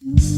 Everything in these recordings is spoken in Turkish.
Mm-hmm.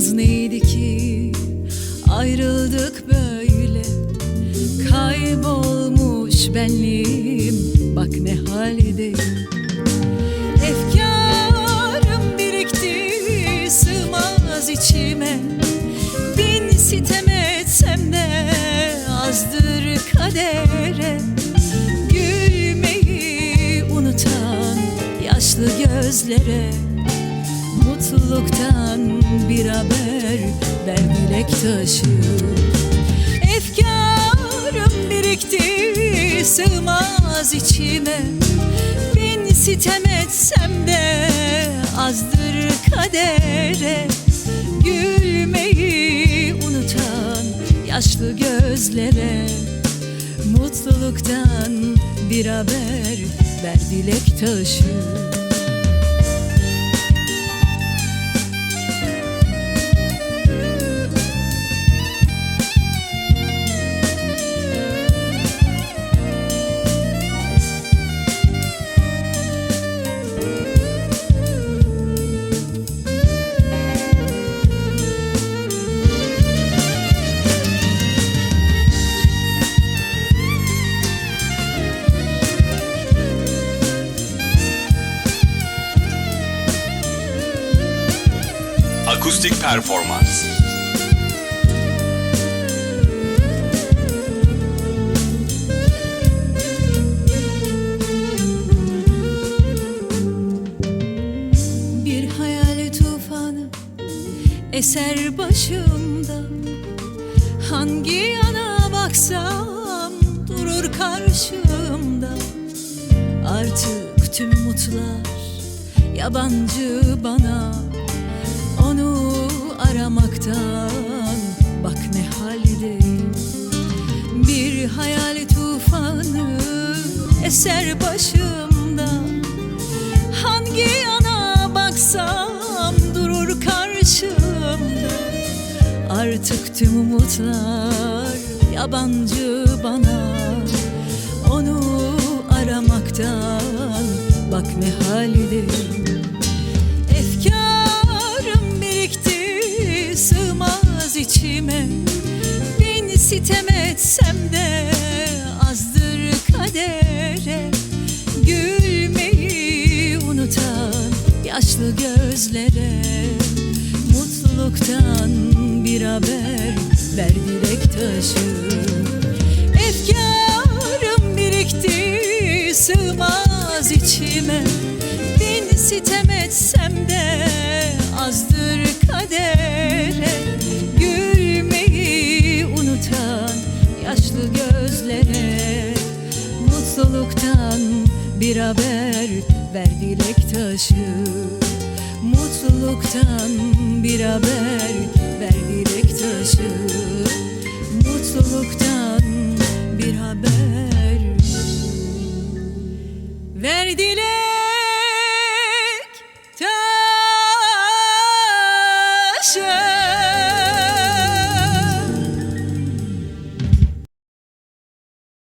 Suçumuz neydi ki ayrıldık böyle? Kaybolmuş benliğim bak ne haldeyim Efkarım birikti sığmaz içime. Bin sitem etsem de azdır kadere. Gülmeyi unutan yaşlı gözlere Mutluluktan bir haber ver dilek taşı. Efkarım birikti sığmaz içime. Bin sitem etsem de azdır kadere. Gülmeyi unutan yaşlı gözlere. Mutluluktan bir haber ver dilek taşı Akustik performans. Bir hayal tufanı eser başımda. Hangi yana baksam durur karşımda. Artık tüm mutlar yabancı bana aramaktan. Bak ne haldeyim Bir hayal tufanı eser başımda. Hangi yana baksam durur karşımda. Artık tüm umutlar yabancı bana. Onu aramaktan bak ne haldeyim içime Bin sitem etsem de azdır kadere. Gülmeyi unutan yaşlı gözlere Mutluluktan bir haber ver dilek taşı. Efkarım birikti sığmaz içime. Bin sitem etsem de azdır kadere yaşlı gözlere Mutluluktan bir haber ver dilek taşı. Mutluluktan bir haber ver dilek taşı. Mutluluktan bir haber ver dilek taşı